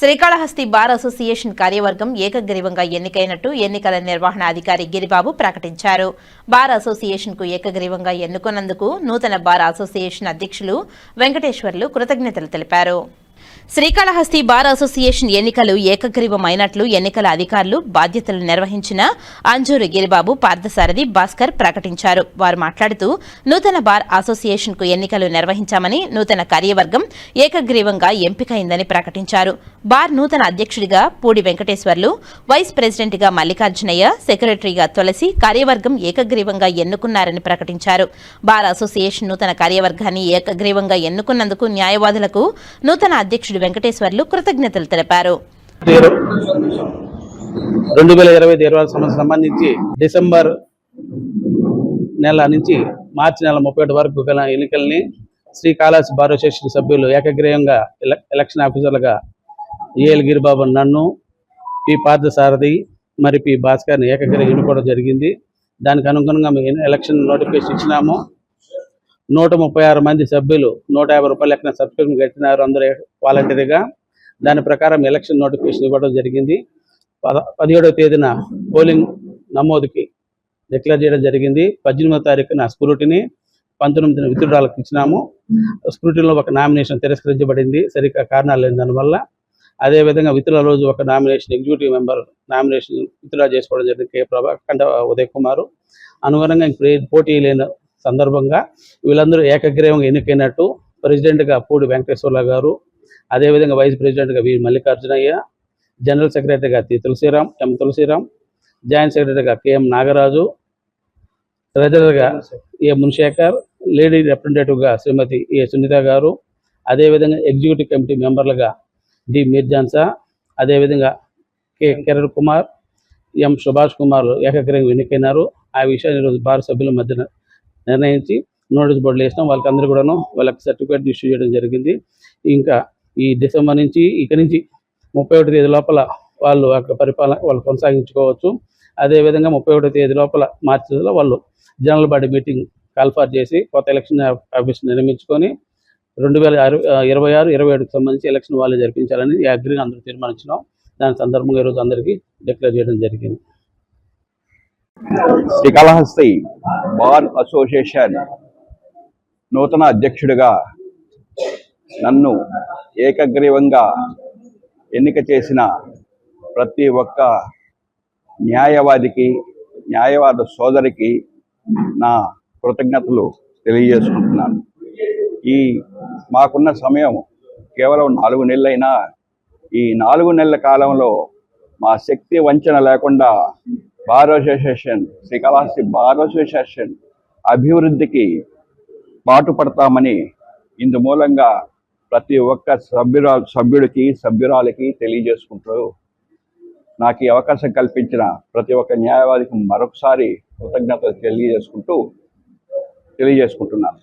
Srikalahasti bar association కార్యవర్గం ఏకగ్రీవంగా ఎన్నికైనట్టు ఎన్నికల నిర్వహణ అధికారి గిరిబాబు ప్రకటించారు. బార్ అసోసియేషన్కు ఏకగ్రీవంగా ఎన్నుకున్నందుకు నూతన బార్ అసోసియేషన్ అధ్యక్షులు వెంకటేశ్వర్లు కృతజ్ఞతలు తెలిపారు. శ్రీకాళహస్తి బార్ అసోసియేషన్ ఎన్నికలు ఏకగ్రీవమైనట్లు ఎన్నికల అధికారులు బాధ్యతలు నిర్వహించిన అంజూరు గిరిబాబు పార్థసారథి భాస్కర్ ప్రకటించారు. వారు మాట్లాడుతూ నూతన బార్ అసోసియేషన్కు ఎన్నికలు నిర్వహించామని నూతన కార్యవర్గం ఏకగ్రీవంగా ఎంపికైందని ప్రకటించారు. బార్ నూతన అధ్యక్షుడిగా పూడి వెంకటేశ్వర్లు వైస్ ప్రెసిడెంట్గా మల్లికార్జునయ్య సెక్రటరీగా తులసి కార్యవర్గం ఏకగ్రీవంగా ఎన్నుకున్నారని ప్రకటించారు. బార్ అసోసియేషన్ నూతన కార్యవర్గాన్ని ఏకగ్రీవంగా ఎన్నుకున్నందుకు న్యాయవాదులకు నూతన అధ్యక్షుడు వెంకటేశ్వర్లు కృతజ్ఞతలు తెలిపారు. రెండు వేల ఇరవై ఇరవై సంవత్సరం సంబంధించి డిసెంబర్ నెల నుంచి మార్చి నెల ముప్పై ఒకటి వరకు గల ఎన్నికల్ని శ్రీకాళహస్తి బార్ అసోసియేషన్ సభ్యులు ఏకగ్రీయంగా ఎలక్షన్ ఆఫీసర్లుగా ఏఎల్ గిరిబాబు నన్ను పి పార్థసారథి మరి పి భాస్కర్ని ఏకగ్రీయం ఎన్నుకోవడం జరిగింది. దానికి అనుగుణంగా మేము ఎలక్షన్ నోటిఫికేషన్ ఇచ్చినాము. నూట ముప్పై ఆరు మంది సభ్యులు నూట యాభై రూపాయలు లెక్కన సబ్స్క్రిప్షన్ కట్టినారు అందరూ వాలంటీర్గా దాని ప్రకారం ఎలక్షన్ నోటిఫికేషన్ ఇవ్వడం జరిగింది. పద పదిహేడవ తేదీన పోలింగ్ నమోదుకి డిక్లేర్ చేయడం జరిగింది. పద్దెనిమిదో తారీఖున స్క్రూటిని పంతొమ్మిదిన విత్డ్రాలకు ఇచ్చినాము. స్క్రూటిలో ఒక నామినేషన్ తిరస్కరించబడింది. సరిగ్గా కారణాలు లేని దానివల్ల అదేవిధంగా విత్డ్రా రోజు ఒక nomination executive member nomination withdraw చేసుకోవడం జరిగింది. కే ప్రభా కండ ఉదయ్ కుమార్. అనుగుణంగా ఇంక పోటీ లేని సందర్భంగా వీళ్ళందరూ ఏకగ్రీవంగా ఎన్నికైనట్టు ప్రెసిడెంట్గా పూడి వెంకటేశ్వర్ల గారు అదేవిధంగా వైస్ ప్రెసిడెంట్గా వి మల్లికార్జునయ్య జనరల్ సెక్రటరీగా తి తులసిరాం ఎం తులసిరాం జాయింట్ సెక్రటరీగా కెఎం నాగరాజు ట్రెజరర్గా ఏ మున్శేఖర్ లేడీ రిప్రజెంటేటివ్గా శ్రీమతి ఏ సునీత గారు అదేవిధంగా ఎగ్జిక్యూటివ్ కమిటీ మెంబర్లుగా డి మీర్జాన్సా అదేవిధంగా కె కిరణ్ కుమార్ ఎం సుభాష్ కుమార్ ఏకగ్రీవంగా ఎన్నికైనారు. ఆ విషయాన్ని ఈరోజు భారత సభ్యుల మధ్యన నిర్ణయించి నోటీస్ బోర్డులు వేసినాం. వాళ్ళకి అందరూ కూడాను వాళ్ళకి సర్టిఫికేట్ ఇష్యూ చేయడం జరిగింది. ఇంకా ఈ డిసెంబర్ నుంచి ఇక నుంచి ముప్పై ఒకటి తేదీ లోపల వాళ్ళు ఆ యొక్క పరిపాలన వాళ్ళు కొనసాగించుకోవచ్చు. అదేవిధంగా ముప్పై ఒకటో తేదీ లోపల మార్చిలో వాళ్ళు జనరల్ బాడీ మీటింగ్ కాల్ఫార్ చేసి కొత్త ఎలక్షన్ ఆఫీస్ నిర్మించుకొని రెండు వేల అరవై ఇరవై ఆరు ఇరవై ఏడుకి సంబంధించి ఎలక్షన్ వాళ్ళు జరిపించాలని ఈ అగ్రిని అందరూ తీర్మానించినాం. దాని సందర్భంగా ఈరోజు అందరికీ డిక్లేర్ చేయడం జరిగింది. శ్రీకాళహస్తి బార్ అసోసియేషన్ నూతన అధ్యక్షుడిగా నన్ను ఏకగ్రీవంగా ఎన్నిక చేసిన ప్రతి ఒక్క న్యాయవాదికి న్యాయవాద సోదరికి నా కృతజ్ఞతలు తెలియజేసుకుంటున్నాను. ఈ మాకున్న సమయం కేవలం నాలుగు నెలలైనా ఈ నాలుగు నెలల కాలంలో మా శక్తి వంచన లేకుండా bar association Srikalahasti bar association అభివృద్ధికి పాటుపడతామని ఇందు మూలంగా ప్రతి ఒక్క సభ్యురా సభ్యుడికి సభ్యురాలకి తెలియజేసుకుంటూ నాకు ఈ అవకాశం కల్పించిన ప్రతి ఒక్క న్యాయవాదికి మరొకసారి కృతజ్ఞతలు తెలియజేసుకుంటూ తెలియజేసుకుంటున్నాను.